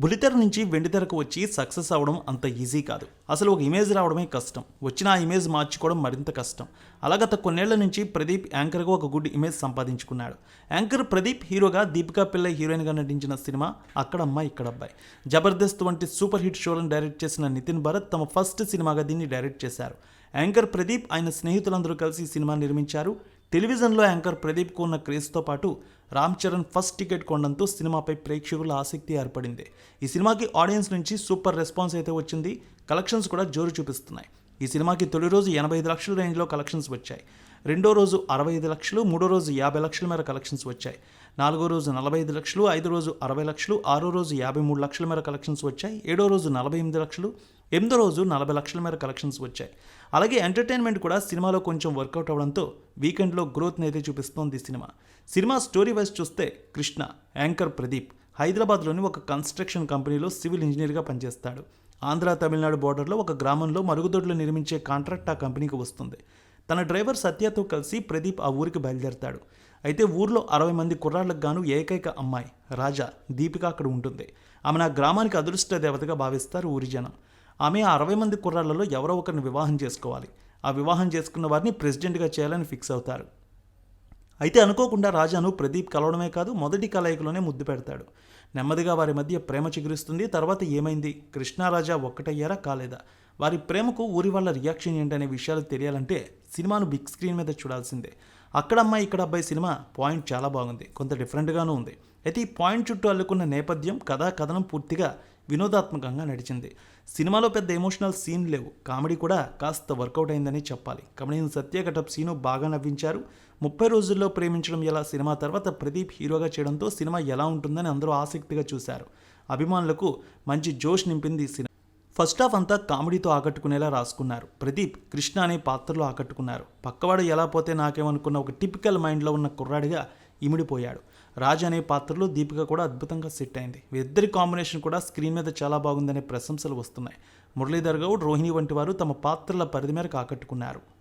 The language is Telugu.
బులితెర నుంచి వెండితెరకు వచ్చి సక్సెస్ అవ్వడం అంత ఈజీ కాదు. అసలు ఒక ఇమేజ్ రావడమే కష్టం. వచ్చిన ఆ ఇమేజ్ మార్చుకోవడం మరింత కష్టం. అలా గత కొన్నేళ్ళ నుంచి ప్రదీప్ యాంకర్గా ఒక గుడ్ ఇమేజ్ సంపాదించుకున్నాడు. యాంకర్ ప్రదీప్ హీరోగా దీపికా పిల్ల హీరోయిన్గా నటించిన సినిమా అక్కడ అమ్మాయి ఇక్కడ అబ్బాయి జబర్దస్త్ వంటి సూపర్ హిట్ షోలను డైరెక్ట్ చేసిన నితిన్ భరత్ తమ ఫస్ట్ సినిమాగా దీన్ని డైరెక్ట్ చేశారు. యాంకర్ ప్రదీప్ ఆయన స్నేహితులందరూ కలిసి సినిమా నిర్మించారు. టెలివిజన్లో యాంకర్ ప్రదీప్కు ఉన్న క్రేజ్తో పాటు రామ్ చరణ్ ఫస్ట్ టికెట్ కొనడంతో సినిమాపై ప్రేక్షకుల ఆసక్తి ఏర్పడింది. ఈ సినిమాకి ఆడియన్స్ నుంచి సూపర్ రెస్పాన్స్ అయితే వచ్చింది. కలెక్షన్స్ కూడా జోరు చూపిస్తున్నాయి. ఈ సినిమాకి తొలి రోజు ఎనభై ఐదు లక్షల రేంజ్లో కలెక్షన్స్ వచ్చాయి. రెండో రోజు అరవై ఐదు లక్షలు మూడో రోజు యాభై లక్షల మేర కలెక్షన్స్ వచ్చాయి. నాలుగో రోజు నలభై ఐదు లక్షలు ఐదో రోజు అరవై లక్షలు ఆరో రోజు యాభై మూడు లక్షల మేర కలెక్షన్స్ వచ్చాయి. ఏడో రోజు నలభై ఎనిమిది లక్షలు ఎనిమిదో రోజు నలభై లక్షల మేర కలెక్షన్స్ వచ్చాయి. అలాగే ఎంటర్టైన్మెంట్ కూడా సినిమాలో కొంచెం వర్కౌట్ అవడంతో వీకెండ్లో గ్రోత్ని అయితే చూపిస్తోంది సినిమా. సినిమా స్టోరీ వైజ్ చూస్తే కృష్ణ యాంకర్ ప్రదీప్ హైదరాబాద్లోని ఒక కన్స్ట్రక్షన్ కంపెనీలో సివిల్ ఇంజనీర్గా పనిచేస్తాడు. ఆంధ్ర తమిళనాడు బోర్డర్లో ఒక గ్రామంలో మరుగుదొడ్లు నిర్మించే కాంట్రాక్ట్ ఆ కంపెనీకి వస్తుంది. తన డ్రైవర్ సత్యతో కలిసి ప్రదీప్ ఆ ఊరికి బయలుదేరతాడు. అయితే ఊర్లో అరవై మంది కుర్రాళ్ళకు గాను ఏకైక అమ్మాయి రాజా దీపిక అక్కడ ఉంటుంది. ఆమె నా గ్రామానికి అదృష్ట దేవతగా భావిస్తారు ఊరి జనం. ఆమె ఆ అరవై మంది కుర్రాళ్ళలో ఎవరో ఒకరిని వివాహం చేసుకోవాలి. ఆ వివాహం చేసుకున్న వారిని ప్రెసిడెంట్గా చేయాలని ఫిక్స్ అవుతారు. అయితే అనుకోకుండా రాజాను ప్రదీప్ కలవడమే కాదు మొదటి కలయికలోనే ముద్దు పెడతాడు. నెమ్మదిగా వారి మధ్య ప్రేమ చిగురిస్తుంది. తర్వాత ఏమైంది? కృష్ణారాజా ఒక్కటయ్యారా? కాలేదా? వారి ప్రేమకు ఊరి వాళ్ళ రియాక్షన్ ఏంటనే విషయాలు తెలియాలంటే సినిమాను బిగ్ స్క్రీన్ మీద చూడాల్సిందే. అక్కడ అమ్మాయి ఇక్కడ అబ్బాయి సినిమా పాయింట్ చాలా బాగుంది. కొంత డిఫరెంట్గానూ ఉంది. అయితే ఈ పాయింట్ చుట్టూ అల్లుకున్న నేపథ్యం కథా కథనం పూర్తిగా వినోదాత్మకంగా నడిచింది. సినిమాలో పెద్ద ఎమోషనల్ సీన్ లేవు. కామెడీ కూడా కాస్త వర్కౌట్ అయిందని చెప్పాలి. కమెడియన్ సత్య ఘటప్ సీను బాగా నవ్వించారు. ముప్పై రోజుల్లో ప్రేమించడం ఎలా సినిమా తర్వాత ప్రదీప్ హీరోగా చేయడంతో సినిమా ఎలా ఉంటుందని అందరూ ఆసక్తిగా చూశారు. అభిమానులకు మంచి జోష్ నింపింది ఈ సినిమా. ఫస్ట్ హాఫ్ అంతా కామెడీతో ఆకట్టుకునేలా రాసుకున్నారు. ప్రదీప్ కృష్ణ అనే పాత్రలో ఆకట్టుకున్నారు. పక్కవాడు ఎలా పోతే నాకేమనుకున్న ఒక టిపికల్ మైండ్లో ఉన్న కుర్రాడిగా ఇమిడిపోయాడు. రాజ్ అనే పాత్రలో దీపిక కూడా అద్భుతంగా సెట్ అయింది. వీరిద్దరి కాంబినేషన్ కూడా స్క్రీన్ మీద చాలా బాగుందనే ప్రశంసలు వస్తున్నాయి. మురళీధర్ గౌడ్ రోహిణి వంటి వారు తమ పాత్రల పరిధి మేరకు ఆకట్టుకున్నారు.